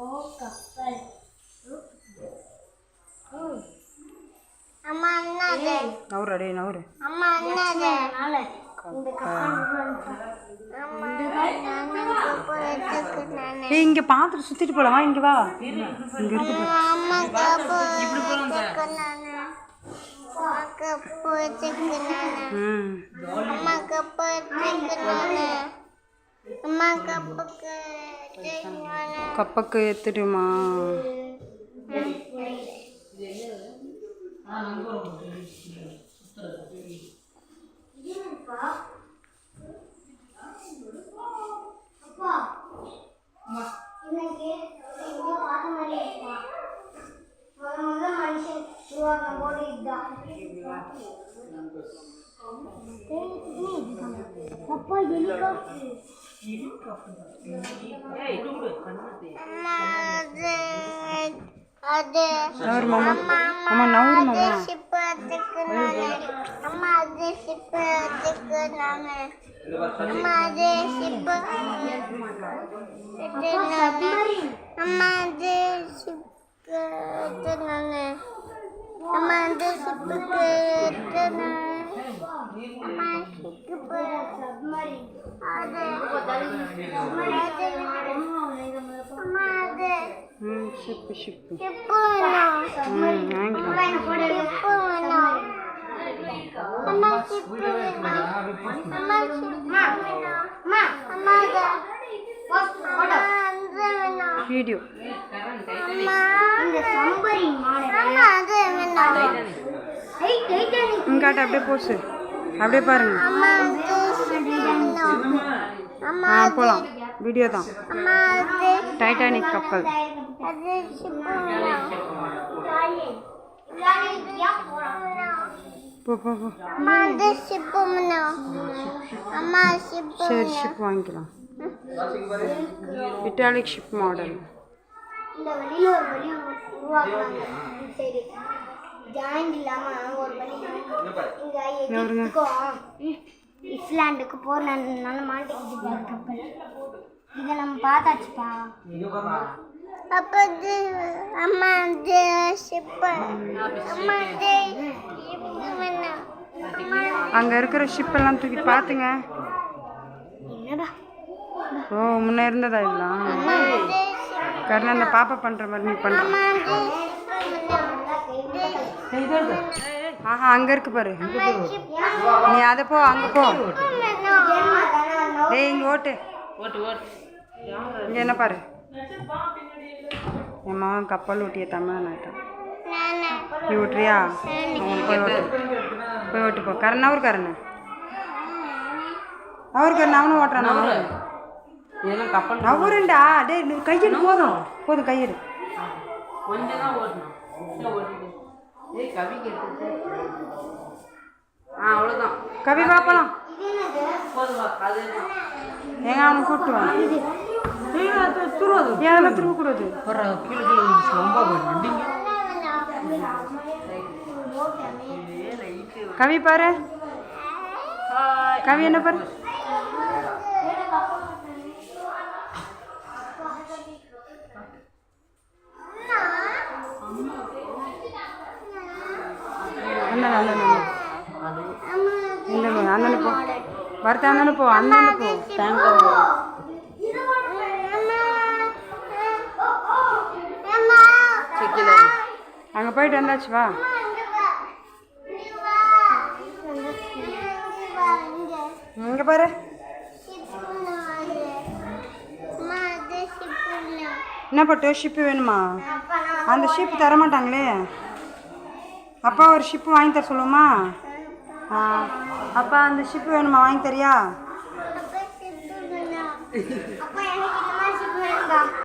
கப்பல் அம்மா என்னது நவுறு அடே நவுறு ஏய் இங்கே பார்த்துட்டு சுற்றிட்டு போகலாம் வா இங்கே வா. இங்கே இருக்கு. அம்மா கப்பல் அம்மா கப்பல் ம். அம்மா கப்பல் அம்மா கப்பக்கு கப்பக்கு எத்துடுமா இன்னைக்கு மாதிரி இருக்குப்பா முத முத மனுஷன் உருவாக்கம் போது இதுதான் அப்பா ஹெலிகாப்டர் அம்மா அது அது நவுறு மாமா மாமா நவுறு மாமா ஷிப் எடுத்துக்கணும் அம்மா அது ஷிப் எடுத்துக்கணும் அம்மா அது ஷிப் அம்மா அம்மா அது ஷிப்புக்கு எடுத்துக்கணும் அம்மா அது அம்மா அது அது வேணும் வீடியோ இந்த சம்பரி அம்மா அது வேணும். இங்கே காட்டு அப்படியே போச்சு. அப்படியே பாருங்க. ஆ போகலாம் வீடியோ தான். டைட்டானிக் கப்பல் போ போ போ. சரி ஷிப் வாங்கிக்கலாம். இட்டாலிக் ஷிப் மாடல் இந்த வழியில் ஒரு வழி உருவாக்குறாங்க சரி. ஜாயிண்ட் இல்லாம ஒரு வழி இங்க எகிப்துக்கும் இஸ்லாண்டுக்கு போர் நல்ல மாட்டேங்குது பாரு கப்பல். இதை நம்ம பார்த்தாச்சுப்பா. அப்போ அம்மா அம்மா அங்கே இருக்கிற ஷிப்பெல்லாம் தூக்கி பார்த்துங்க என்னடா? ஓ முன்னே இருந்ததா இதெல்லாம்? கருணா அந்த பாப்பா பண்ணுற மாதிரி நீ பண்ணுற அம்மா இது ஷிப்பு வேணும் ஆஹா அங்கே இருக்கு பாரு. நீ அதை போ அங்கே போ. டேய் இங்கே ஓட்டு. இங்கே என்ன பாரு? என் மகன் கப்பல் தமிழன் ஆயிட்டான் நீ ஓட்டுறியா? அவன் போய் ஓட்டு. போய் ஓட்டு போ. கரண் அவர் கரண். அவர் கரண் அவனும் ஓட்டுறான் அவரு. இதெல்லாம் கப்பல் அவருண்டா? டேய் கையெடு போதும். போதும் கையெடு. கொஞ்சம் தான் ஓட்டணும். ஆ அவ்வளோதான் கவி அது எங்க அவனை கூப்பிட்டு துருவாது. ஏன் திரும்பக்கூடாது ஒரு கீழே கீழே விழுந்துச்சு. ரொம்ப வண்டிங்க கவி பாரு. கவி என்ன பாரு? போ வரத்த அண்ணனு போ அண்ணனு போ செக்கில் அங்கே போயிட்டு வந்தாச்சு வா இங்கே பாரு என்ன பட்டு ஷிப்பு வேணுமா அந்த ஷிப்பு தர மாட்டாங்களே அப்பா ஒரு ஷிப்பு வாங்கி தர சொல்லுமா ஆ. அப்பா அந்த ஷிப்பு வேணுமா? வாங்கி தரியா?